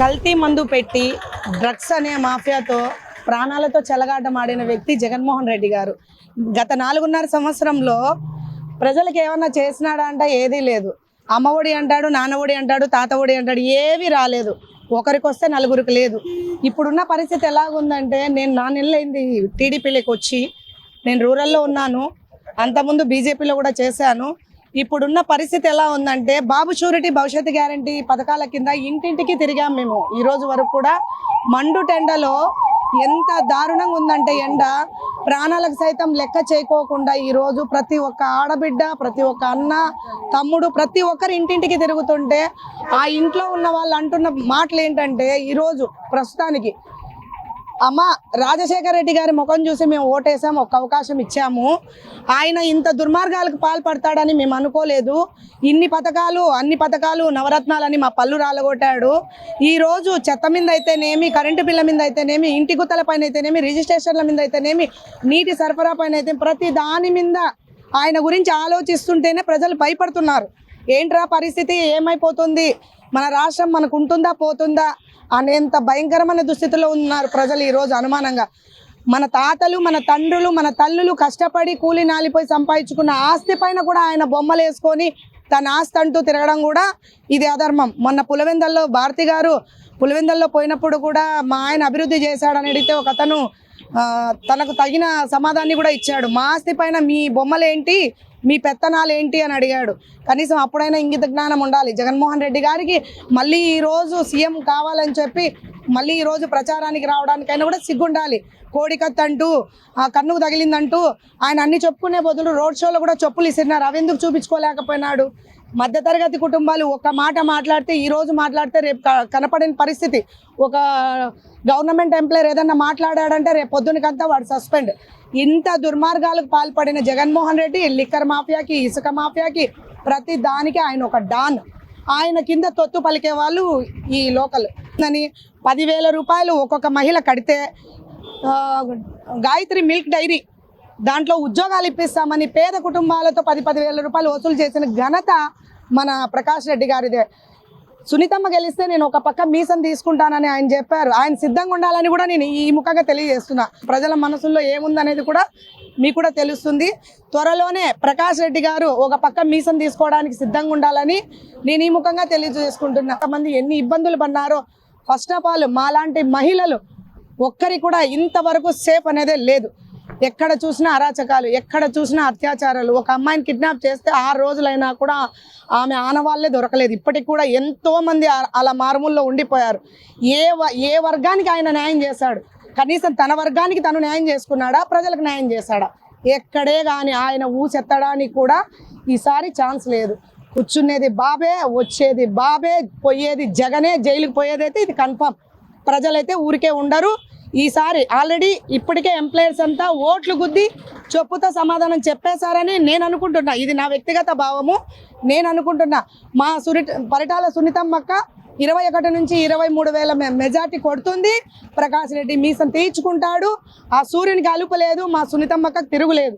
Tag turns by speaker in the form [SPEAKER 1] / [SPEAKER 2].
[SPEAKER 1] కల్తీ మందు పెట్టి డ్రగ్స్ అనే మాఫియాతో ప్రాణాలతో చెలగాటమాడిన వ్యక్తి జగన్మోహన్ రెడ్డి గారు. గత నాలుగున్నర సంవత్సరంలో ప్రజలకు ఏమన్నా చేసినాడా అంటే ఏదీ లేదు. అమ్మఒడి అంటాడు నాన్నఒడి అంటాడు తాతఒడి అంటాడు ఏవి రాలేదు. ఒకరికి వస్తే నలుగురికి లేదు. ఇప్పుడున్న పరిస్థితి ఎలాగుందంటే నేను నా నెలలైంది టీడీపీలోకి వచ్చి నేను రూరల్లో ఉన్నాను. అంతకుముందు బీజేపీలో కూడా చేశాను. ఇప్పుడున్న పరిస్థితి ఎలా ఉందంటే బాబు షూరిటీ భవిష్యత్తు గ్యారంటీ పథకాల కింద ఇంటింటికి తిరిగాం మేము. ఈ రోజు వరకు కూడా మండు టెండలో ఎంత దారుణంగా ఉందంటే ఎండ ప్రాణాలకు సైతం లెక్క చేయకోకుండా ఈరోజు ప్రతి ఒక్క ఆడబిడ్డ ప్రతి ఒక్క అన్న తమ్ముడు ప్రతి ఒక్కరు ఇంటింటికి తిరుగుతుంటే ఆ ఇంట్లో ఉన్న వాళ్ళు అంటున్న మాటలు ఏంటంటే ఈరోజు ప్రస్తుతానికి అమ్మ రాజశేఖర రెడ్డి గారి ముఖం చూసి మేము ఓటేసాం ఒక అవకాశం ఇచ్చాము. ఆయన ఇంత దుర్మార్గాలకు పాల్పడతాడని మేము అనుకోలేదు. ఇన్ని పథకాలు అన్ని పథకాలు నవరత్నాలని మా పళ్ళు రాలగొట్టాడు. ఈరోజు చెత్త మీద అయితేనేమి కరెంటు బిల్ల మీద అయితేనేమి ఇంటి గుత్తల పైన అయితేనేమి రిజిస్ట్రేషన్ల మీద అయితేనేమి నీటి సరఫరా పైన అయితే ప్రతి దాని మీద ఆయన గురించి ఆలోచిస్తుంటేనే ప్రజలు భయపడుతున్నారు. ఏంట్రా పరిస్థితి? ఏమైపోతుంది? మన రాష్ట్రం మనకు ఉంటుందా? పోతుందా? అనేంత భయంకరమైన దుస్థితిలో ఉన్నారు ప్రజలు ఈరోజు అనుమానంగా. మన తాతలు మన తండ్రులు మన తల్లులు కష్టపడి కూలి నాలిపోయి సంపాదించుకున్న ఆస్తి పైన కూడా ఆయన బొమ్మలు వేసుకొని తన ఆస్తి అంటూ తిరగడం కూడా ఇది అధర్మం. మొన్న పులవెందల్లో భారతి గారు పులివెందల్లో పోయినప్పుడు కూడా మా ఆయన అభివృద్ధి చేశాడని అడిగితే ఒక అతను తనకు తగిన సమాధాన్ని కూడా ఇచ్చాడు. మా ఆస్తి పైన మీ బొమ్మలేంటి? మీ పెత్తనాలు ఏంటి అని అడిగాడు. కనీసం అప్పుడైనా ఇంగిత జ్ఞానం ఉండాలి. జగన్మోహన్ రెడ్డి గారికి మళ్ళీ ఈరోజు సీఎం కావాలని చెప్పి మళ్ళీ ఈ రోజు ప్రచారానికి రావడానికైనా కూడా సిగ్గుండాలి. కోడికత్ అంటూ ఆ కన్నుకు తగిలిందంటూ ఆయన అన్ని చెప్పుకునే బదులు రోడ్ షోలో కూడా చెప్పులు ఇస్తున్నారు అవి ఎందుకు చూపించుకోలేకపోయినాడు? మధ్యతరగతి కుటుంబాలు ఒక మాట మాట్లాడితే ఈ రోజు మాట్లాడితే రేపు క- కనపడని పరిస్థితి. ఒక గవర్నమెంట్ ఎంప్లాయర్ ఏదన్నా మాట్లాడాడంటే రేపు పొద్దునకంతా వాడు సస్పెండ్. ఇంత దుర్మార్గాలకు పాల్పడిన జగన్మోహన్ రెడ్డి లిక్కర్ మాఫియాకి ఇసుక మాఫియాకి ప్రతి దానికి ఆయన ఒక డాన్. ఆయన కింద తొత్తు పలికే వాళ్ళు ఈ లోకల్. అని పదివేల రూపాయలు ఒక్కొక్క మహిళ కడితే గాయత్రి మిల్క్ డైరీ దాంట్లో ఉద్యోగాలు ఇప్పిస్తామని పేద కుటుంబాలతో పది పదివేల రూపాయలు వసూలు చేసిన ఘనత మన ప్రకాష్ రెడ్డి గారిదే. సునీతమ్మ గెలిస్తే నేను ఒక పక్క మీసం తీసుకుంటానని ఆయన చెప్పారు. ఆయన సిద్ధంగా ఉండాలని కూడా నేను ఈ ముఖంగా తెలియజేస్తున్నా. ప్రజల మనసుల్లో ఏముందనేది కూడా మీకు కూడా తెలుస్తుంది. త్వరలోనే ప్రకాష్ రెడ్డి గారు ఒక పక్క మీసం తీసుకోవడానికి సిద్ధంగా ఉండాలని నేను ఈ ముఖంగా తెలియజేసుకుంటున్నా. మంది ఎన్ని ఇబ్బందులు పడినారో ఫస్ట్ ఆఫ్ ఆల్ మాలాంటి మహిళలు ఒక్కరికి కూడా ఇంతవరకు సేఫ్ అనేదే లేదు. ఎక్కడ చూసినా అరాచకాలు ఎక్కడ చూసినా అత్యాచారాలు. ఒక అమ్మాయిని కిడ్నాప్ చేస్తే ఆరు రోజులైనా కూడా ఆమె ఆనవాళ్ళే దొరకలేదు. ఇప్పటికి కూడా ఎంతో మంది అలా మారుమూల్లో ఉండిపోయారు. ఏ వ- ఏ వర్గానికి ఆయన న్యాయం చేశాడు? కనీసం తన వర్గానికి తను న్యాయం చేసుకున్నాడా? ప్రజలకు న్యాయం చేశాడా? ఎక్కడే కానీ ఆయన ఊసెత్తడానికి కూడా ఈసారి ఛాన్స్ లేదు. కూర్చునేది బాబే వచ్చేది బాబే పోయేది జగనే జైలుకి పోయేదైతే ఇది కన్ఫర్మ్. ప్రజలైతే ఊరికే ఉండరు. ఈసారి ఆల్రెడీ ఇప్పటికే ఎంప్లాయర్స్ అంతా ఓట్లు గుద్ది చెప్పుతో సమాధానం చెప్పేశారని నేను అనుకుంటున్నా. ఇది నా వ్యక్తిగత భావము. నేను అనుకుంటున్నా. మా సురి పరిటాల సునీతమ్మక్క ఇరవై ఒకటి నుంచి ఇరవై మూడు వేల మెజార్టీ కొడుతుంది. ప్రకాష్ రెడ్డి మీసం తీర్చుకుంటాడు. ఆ సూర్యునికి అలుపలేదు మా సునీతమ్మక్క తిరుగులేదు.